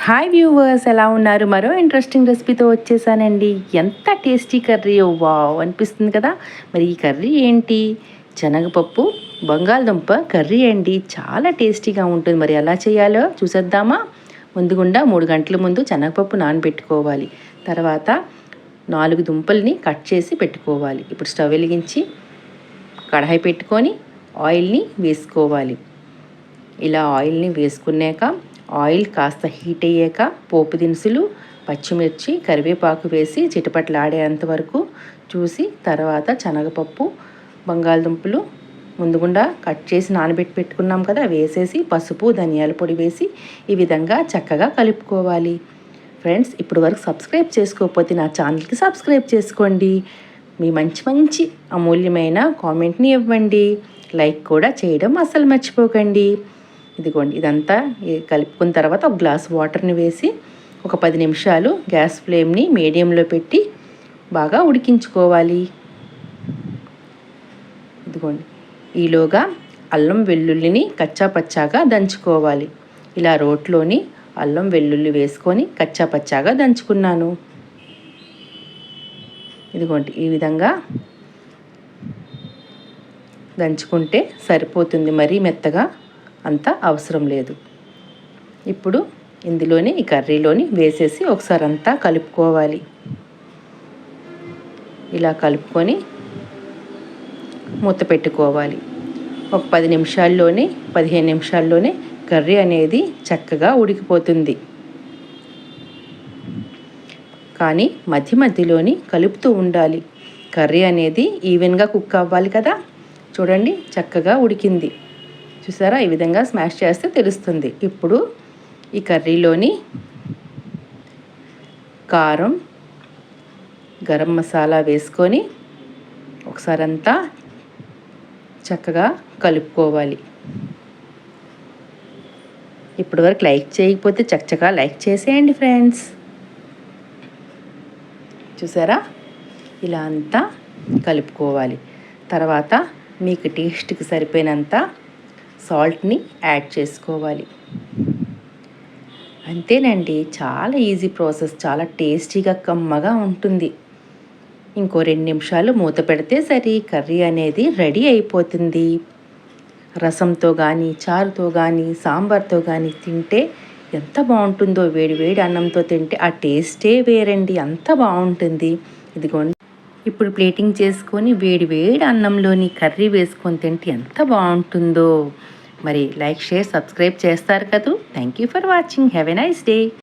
Hi viewers ఎలా ఉన్నారు? మరో ఇంట్రెస్టింగ్ రెసిపీతో వచ్చేసానండి. ఎంత టేస్టీ కర్రీ వావ్ అనిపిస్తుంది కదా? మరి ఈ కర్రీ ఏంటి? శనగపప్పు బంగాళదుంప కర్రీ అండి. చాలా టేస్టీగా ఉంటుంది. మరి ఎలా చేయాలో చూసేద్దామా? ముందుగుండా మూడు గంటల ముందు శనగపప్పు నానబెట్టుకోవాలి. తర్వాత నాలుగు దుంపల్ని కట్ చేసి పెట్టుకోవాలి. ఇప్పుడు స్టవ్ వెలిగించి కడాయి పెట్టుకొని ఆయిల్ని వేసుకోవాలి. ఇలా ఆయిల్ని వేసుకున్నాక ఆయిల్ కాస్త హీట్ అయ్యాక పోపు దినుసులు పచ్చిమిర్చి కరివేపాకు వేసి చిటపట్లాడేంత వరకు చూసి తర్వాత శనగపప్పు బంగాళదుంపలు ముందుగుండా కట్ చేసి నానబెట్టి పెట్టుకున్నాం కదా వేసేసి పసుపు ధనియాల పొడి వేసి ఈ విధంగా చక్కగా కలుపుకోవాలి. ఫ్రెండ్స్ ఇప్పుడు వరకు సబ్స్క్రైబ్ చేసుకోకపోతే నా ఛానల్కి సబ్స్క్రైబ్ చేసుకోండి. మీ మంచి మంచి అమూల్యమైన కామెంట్ని ఇవ్వండి. లైక్ కూడా చేయడం అస్సలు మర్చిపోకండి. ఇదిగోండి ఇదంతా కలుపుకున్న తర్వాత ఒక గ్లాస్ వాటర్ని వేసి ఒక పది నిమిషాలు గ్యాస్ ఫ్లేమ్ని మీడియంలో పెట్టి బాగా ఉడికించుకోవాలి. ఇదిగోండి ఈలోగా అల్లం వెల్లుల్లిని కచ్చా పచ్చాగా దంచుకోవాలి. ఇలా రోట్లోని అల్లం వెల్లుల్లి వేసుకొని కచ్చా పచ్చాగా దంచుకున్నాను. ఇదిగోండి ఈ విధంగా దంచుకుంటే సరిపోతుంది. మరీ మెత్తగా అంత అవసరం లేదు. ఇప్పుడు ఇందులోనే ఈ కర్రీలోని వేసేసి ఒకసారి అంతా కలుపుకోవాలి. ఇలా కలుపుకొని మూత పెట్టుకోవాలి. ఒక పది నిమిషాల్లోనే పదిహేను నిమిషాల్లోనే కర్రీ అనేది చక్కగా ఉడికిపోతుంది. కానీ మధ్య మధ్యలోని కలుపుతూ ఉండాలి. కర్రీ అనేది ఈవెన్గా కుక్ అవ్వాలి కదా? చూడండి చక్కగా ఉడికింది. చూసారా? ఈ విధంగా స్మాష్ చేస్తే తెలుస్తుంది. ఇప్పుడు ఈ కర్రీలోని కారం గరం మసాలా వేసుకొని ఒకసారి అంతా చక్కగా కలుపుకోవాలి. ఇప్పటివరకు లైక్ చేయకపోతే చక్కగా లైక్ చేసేయండి ఫ్రెండ్స్. చూసారా? ఇలా అంతా కలుపుకోవాలి. తర్వాత మీకు టేస్ట్కి సరిపోయినంత సాల్ట్ని యాడ్ చేసుకోవాలి. అంతేనండి చాలా ఈజీ ప్రాసెస్ చాలా టేస్టీగా కమ్మగా ఉంటుంది. ఇంకో రెండు నిమిషాలు మూత పెడితే సరి కర్రీ అనేది రెడీ అయిపోతుంది. రసంతో కానీ చారుతో కానీ సాంబార్తో కానీ తింటే ఎంత బాగుంటుందో వేడి వేడి అన్నంతో తింటే ఆ టేస్టే వేరండి అంత బాగుంటుంది. ఇదిగోండి. ఇప్పుడు ప్లేటింగ్ చేసుకొని వేడి వేడి అన్నంలోని కర్రీ వేసుకొని తింటే ఎంత బాగుంటుందో. మరి లైక్ షేర్ సబ్స్క్రైబ్ చేస్తారు కదూ. Thank you for watching. Have a nice day.